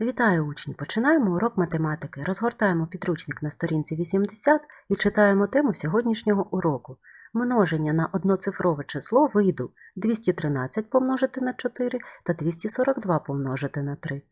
Вітаю учні! Починаємо урок математики. Розгортаємо підручник на сторінці 80 і читаємо тему сьогоднішнього уроку. Множення на одноцифрове число виду 213 помножити на 4 та 242 помножити на 3.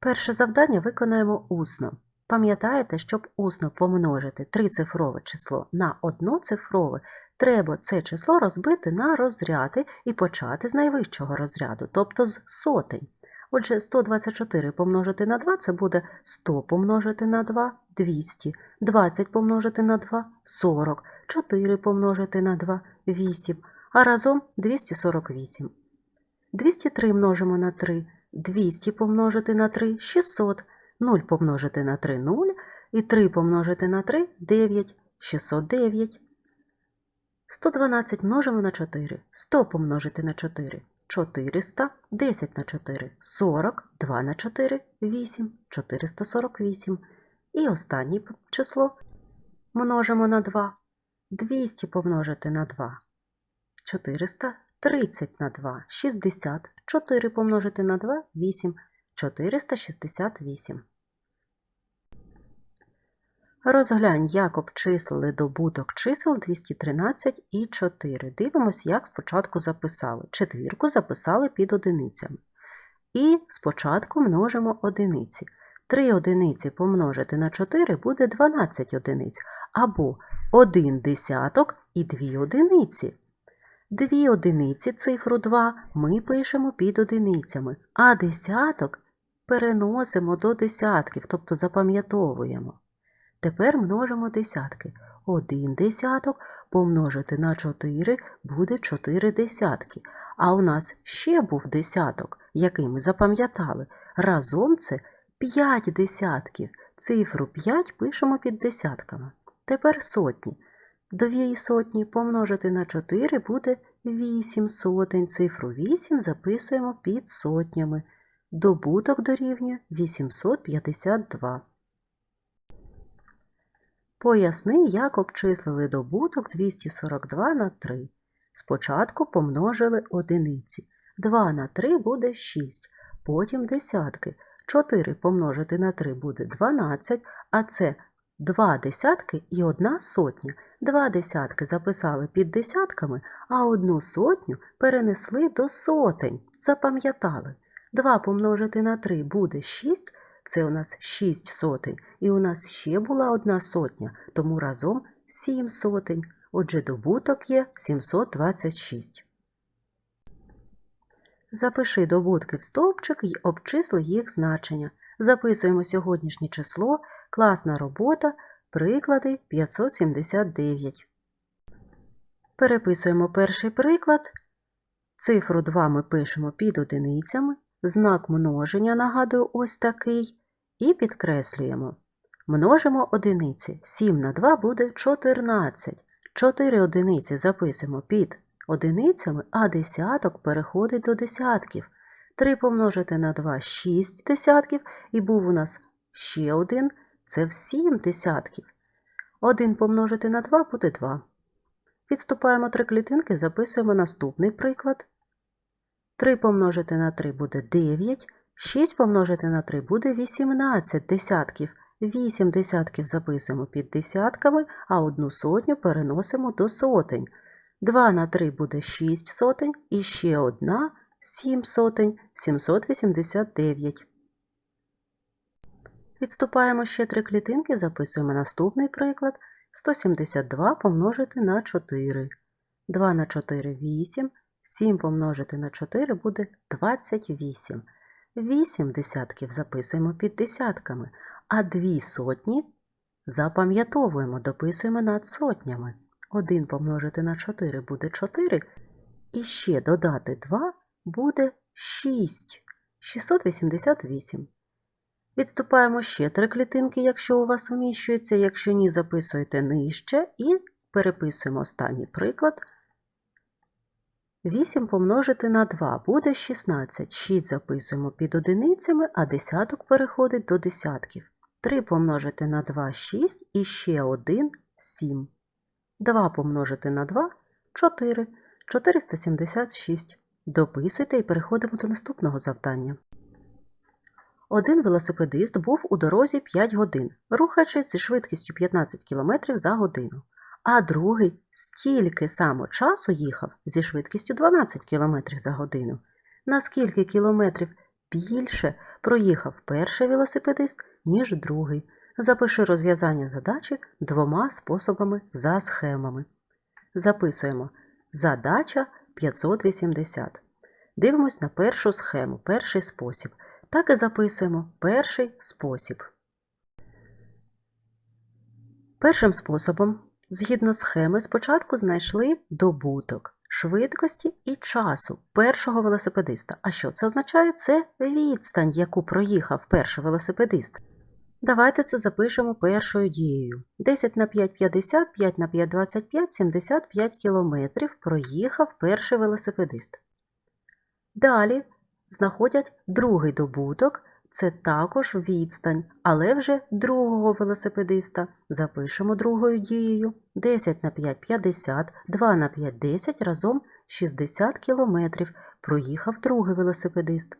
Перше завдання виконаємо усно. Пам'ятаєте, щоб усно помножити трицифрове число на одноцифрове, треба це число розбити на розряди і почати з найвищого розряду, тобто з сотень. Отже, 124 помножити на 2 це буде 100 помножити на 2 200, 20 помножити на 2 40, 4 помножити на 2 8, а разом 248. 203 множимо на 3, 200 помножити на 3 600, 0 помножити на 3 0 і 3 помножити на 3 9, 609. 112 множимо на 4, 100 помножити на 4, 400, 10 на 4, 40, 2 на 4, 8, 448. І останнє число множимо на 2, 200 помножити на 2, 400, 30 на 2, 60, 4 помножити на 2, 8, 468. Розглянь, як обчислили добуток чисел 213 і 4. Дивимось, як спочатку записали. Четвірку записали під одиницями. І спочатку множимо одиниці. 3 одиниці помножити на 4 буде 12 одиниць, або 1 десяток і 2 одиниці. Дві одиниці, цифру 2, ми пишемо під одиницями, а десяток переносимо до десятків, тобто запам'ятовуємо. Тепер множимо десятки. Один десяток помножити на 4 буде 4 десятки. А у нас ще був десяток, який ми запам'ятали. Разом це 5 десятків. Цифру 5 пишемо під десятками. Тепер сотні. Дві сотні помножити на 4 буде 8 сотень. Цифру 8 записуємо під сотнями. Добуток дорівнює 852. Поясни, як обчислили добуток 242 на 3. Спочатку помножили одиниці. 2 на 3 буде 6, потім десятки. 4 помножити на 3 буде 12, а це 2 десятки і 1 сотня. Два десятки записали під десятками, а одну сотню перенесли до сотень. Запам'ятали. 2 помножити на 3 буде 6, це у нас 6 сотень, і у нас ще була одна сотня, тому разом 7 сотень. Отже, добуток є 726. Запиши добутки в стовпчик і обчисли їх значення. Записуємо сьогоднішнє число, класна робота, приклади 579. Переписуємо перший приклад. Цифру 2 ми пишемо під одиницями. Знак множення, нагадую, ось такий. І підкреслюємо. Множимо одиниці. 7 на 2 буде 14. 4 одиниці записуємо під одиницями, а десяток переходить до десятків. 3 помножити на 2 6 десятків, і був у нас ще один це в 7 десятків. 1 помножити на 2 буде 2. Відступаємо три клітинки, записуємо наступний приклад. 3 помножити на 3 буде 9. 6 помножити на 3 буде 18 десятків. 8 десятків записуємо під десятками, а одну сотню переносимо до сотень. 2 на 3 буде 6 сотень і ще одна 7 сотень 789. Відступаємо ще три клітинки, записуємо наступний приклад. 172 помножити на 4. 2 на 4 8. 7 помножити на 4 буде 28. 8 десятків записуємо під десятками, а 2 сотні запам'ятовуємо, дописуємо над сотнями. 1 помножити на 4 буде 4. І ще додати 2 буде 6. 688. Відступаємо ще три клітинки, якщо у вас вміщується, якщо ні, записуєте нижче і переписуємо останній приклад. 8 помножити на 2 буде 16. 6 записуємо під одиницями, а десяток переходить до десятків. 3 помножити на 2 6 і ще 1 7. 2 помножити на 2 4. 476. Дописуйте і переходимо до наступного завдання. Один велосипедист був у дорозі 5 годин, рухаючись зі швидкістю 15 км за годину, а другий стільки само часу їхав зі швидкістю 12 км за годину. На скільки кілометрів більше проїхав перший велосипедист, ніж другий? Запиши розв'язання задачі двома способами за схемами. Записуємо задача 580. Дивимось на першу схему, перший спосіб. Так і записуємо перший спосіб. Першим способом, згідно схеми, спочатку знайшли добуток швидкості і часу першого велосипедиста. А що це означає? Це відстань, яку проїхав перший велосипедист. Давайте це запишемо першою дією. 10 на 5 – 50, 5 на 5 – 25, 75 кілометрів проїхав перший велосипедист. Далі знаходять другий добуток, це також відстань, але вже другого велосипедиста. Запишемо другою дією. 10 на 5 – 50, 2 на 5 – 10, разом 60 кілометрів проїхав другий велосипедист.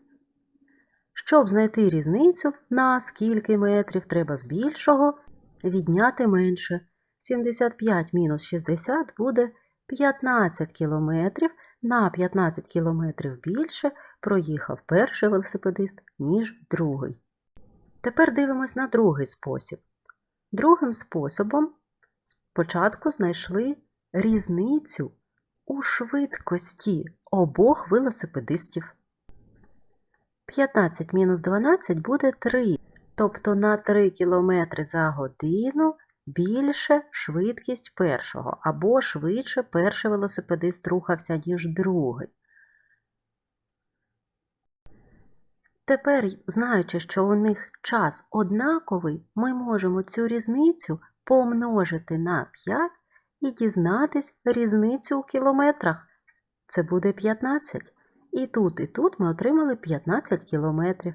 Щоб знайти різницю, на скільки метрів треба з більшого відняти менше. 75 мінус 60 буде 15 кілометрів. На 15 кілометрів більше проїхав перший велосипедист, ніж другий. Тепер дивимось на другий спосіб. Другим способом спочатку знайшли різницю у швидкості обох велосипедистів. 15 мінус 12 буде 3, тобто на 3 км за годину більше швидкість першого, або швидше перший велосипедист рухався, ніж другий. Тепер, знаючи, що у них час однаковий, ми можемо цю різницю помножити на 5 і дізнатись різницю у кілометрах. Це буде 15. І тут, і тут ми отримали 15 кілометрів,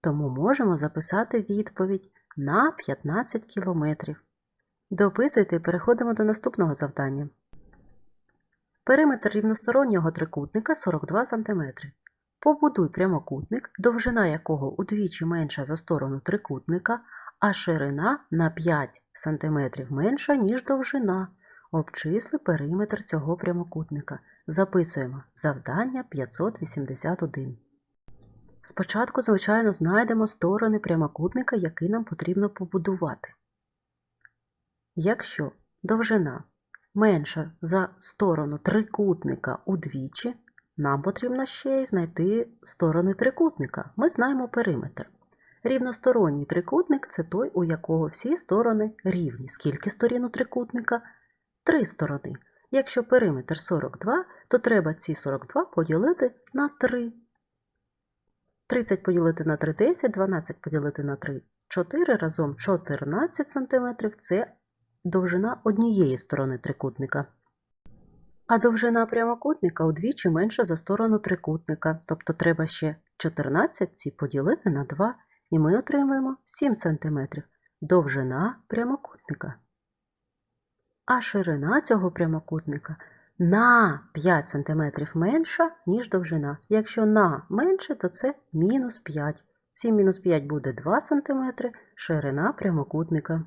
тому можемо записати відповідь на 15 кілометрів. Дописуйте і переходимо до наступного завдання. Периметр рівностороннього трикутника 42 см. Побудуй прямокутник, довжина якого удвічі менша за сторону трикутника, а ширина на 5 см менша, ніж довжина. Обчисли периметр цього прямокутника. Записуємо завдання 581. Спочатку, звичайно, знайдемо сторони прямокутника, який нам потрібно побудувати. Якщо довжина менша за сторону трикутника удвічі, нам потрібно ще й знайти сторони трикутника. Ми знаємо периметр. Рівносторонній трикутник це той, у якого всі сторони рівні. Скільки сторін у трикутника? Три сторони. Якщо периметр 42, то треба ці 42 поділити на 3. 30 поділити на 3 – 10, 12 поділити на 3 – 4, разом 14 см це довжина однієї сторони трикутника. А довжина прямокутника удвічі менша за сторону трикутника, тобто треба ще 14 ці поділити на 2, і ми отримаємо 7 см довжина прямокутника. А ширина цього прямокутника на 5 см менша, ніж довжина. Якщо на менше, то це мінус 5. 7 мінус 5 буде 2 см ширина прямокутника.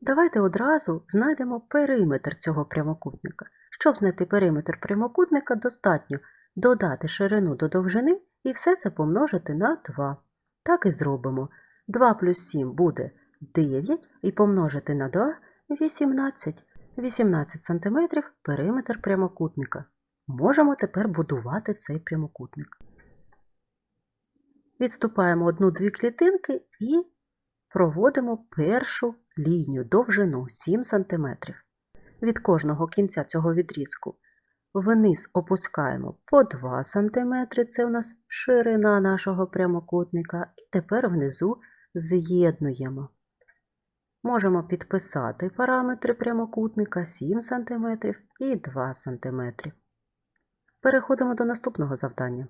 Давайте одразу знайдемо периметр цього прямокутника. Щоб знайти периметр прямокутника, достатньо додати ширину до довжини і все це помножити на 2. Так і зробимо. 2 плюс 7 буде 9 і помножити на 2 18. 18 см периметр прямокутника. Можемо тепер будувати цей прямокутник. Відступаємо одну-дві клітинки і проводимо першу лінію довжину 7 см. Від кожного кінця цього відрізку вниз опускаємо по 2 см, це у нас ширина нашого прямокутника, і тепер внизу з'єднуємо. Можемо підписати параметри прямокутника 7 см і 2 см. Переходимо до наступного завдання.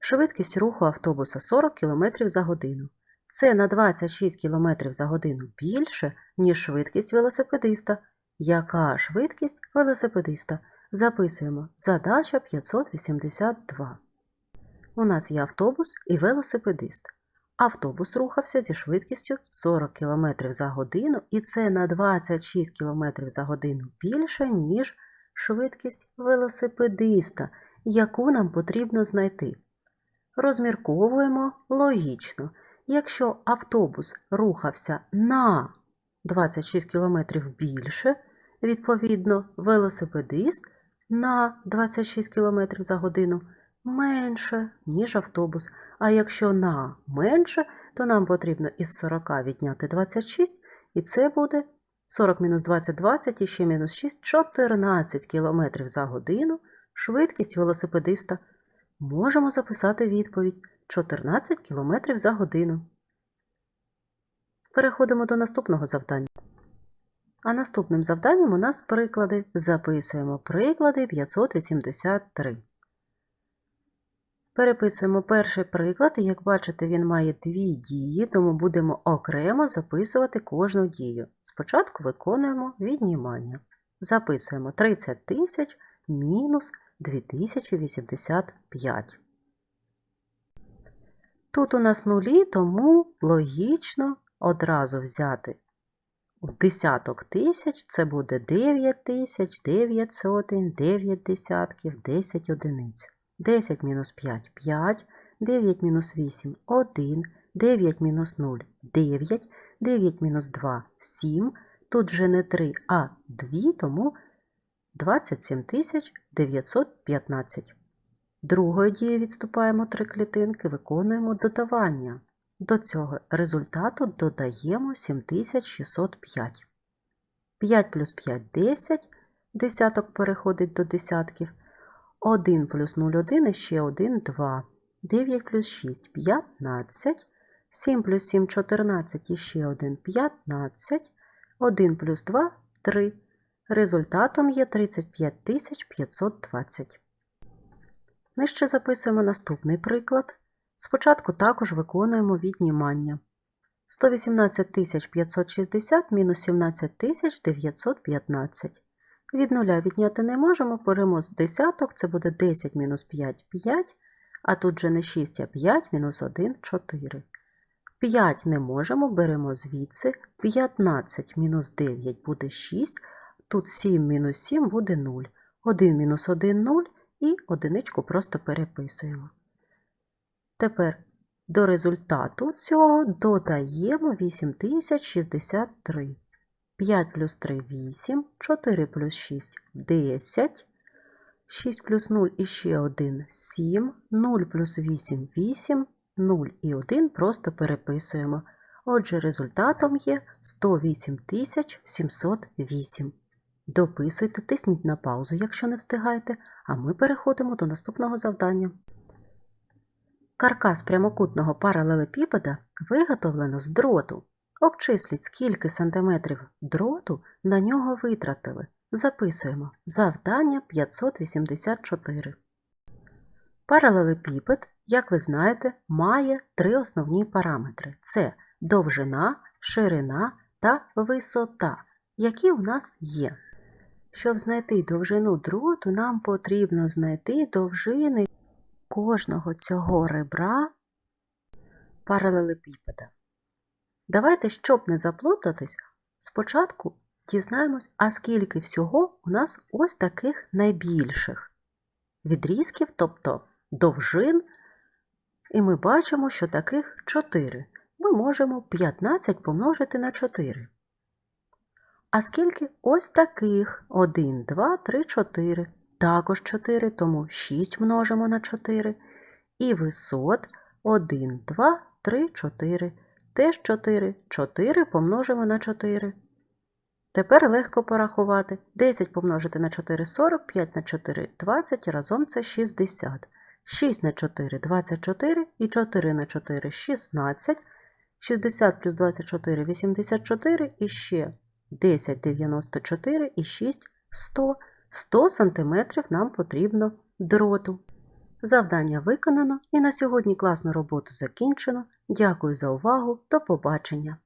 Швидкість руху автобуса 40 км за годину. Це на 26 км за годину більше, ніж швидкість велосипедиста. Яка швидкість велосипедиста? Записуємо задача 582. У нас є автобус і велосипедист. Автобус рухався зі швидкістю 40 км за годину, і це на 26 км за годину більше, ніж швидкість велосипедиста, яку нам потрібно знайти. Розмірковуємо логічно. Якщо автобус рухався на 26 км більше, відповідно, велосипедист на 26 км за годину менше, ніж автобус. А якщо на менше, то нам потрібно із 40 відняти 26, і це буде 40 мінус 20 – 20 і ще мінус 6 – 14 км за годину швидкість велосипедиста. Можемо записати відповідь 14 км за годину. Переходимо до наступного завдання. А наступним завданням у нас приклади. Записуємо приклади 583. Переписуємо перший приклад, і як бачите, він має дві дії, тому будемо окремо записувати кожну дію. Спочатку виконуємо віднімання. Записуємо 30 тисяч мінус 2085. Тут у нас нулі, тому логічно одразу взяти десяток тисяч, це буде 9 тисяч, 9 сотень, 9 десятків, 10 одиниць. 10 мінус 5 – 5, 9 мінус 8 – 1, 9 мінус 0 – 9, 9 мінус 2 – 7. Тут вже не 3, а 2, тому 27 тисяч 915. Другою дією відступаємо 3 клітинки, виконуємо додавання. До цього результату додаємо 7605. 5 плюс 5 – 10, десяток переходить до десятків. 1 плюс 0 – 1 і ще 1 – 2. 9 плюс 6 – 15. 7 плюс 7 – 14 і ще 1 – 15. 1 плюс 2 – 3. Результатом є 35 520. Нижче записуємо наступний приклад. Спочатку також виконуємо віднімання. 118 560 мінус 17 915. Від нуля відняти не можемо, беремо з десяток, це буде 10 мінус 5 – 5, а тут же не 6, а 5 мінус 1 – 4. 5 не можемо, беремо звідси, 15 мінус 9 буде 6, тут 7 мінус 7 буде 0. 1 мінус 1 – 0 і одиничку просто переписуємо. Тепер до результату цього додаємо 8063. 5 плюс 3 – 8, 4 плюс 6 – 10, 6 плюс 0 і ще 1 – 7, 0 плюс 8 – 8, 0 і 1 просто переписуємо. Отже, результатом є 108 708. Дописуйте, тисніть на паузу, якщо не встигаєте, а ми переходимо до наступного завдання. Каркас прямокутного паралелепіпеда виготовлено з дроту. Обчисліть, скільки сантиметрів дроту на нього витратили. Записуємо завдання 584. Паралелепіпед, як ви знаєте, має три основні параметри: це довжина, ширина та висота, які у нас є. Щоб знайти довжину дроту, нам потрібно знайти довжини кожного цього ребра паралелепіпеда. Давайте, щоб не заплутатись, спочатку дізнаємось, а скільки всього у нас ось таких найбільших відрізків, тобто довжин, і ми бачимо, що таких 4. Ми можемо 15 помножити на 4. А скільки ось таких 1, 2, 3, 4. Також 4, тому 6 множимо на 4. І висот 1, 2, 3, 4. Теж 4. 4 помножимо на 4. Тепер легко порахувати. 10 помножити на 4 – 40, 5 на 4 – 20, разом це 60. 6 на 4 – 24 і 4 на 4 – 16. 60 плюс 24 – 84 і ще 10 – 94 і 6 – 100. 100 см нам потрібно дроту. Завдання виконано і на сьогодні класну роботу закінчено. Дякую за увагу. До побачення!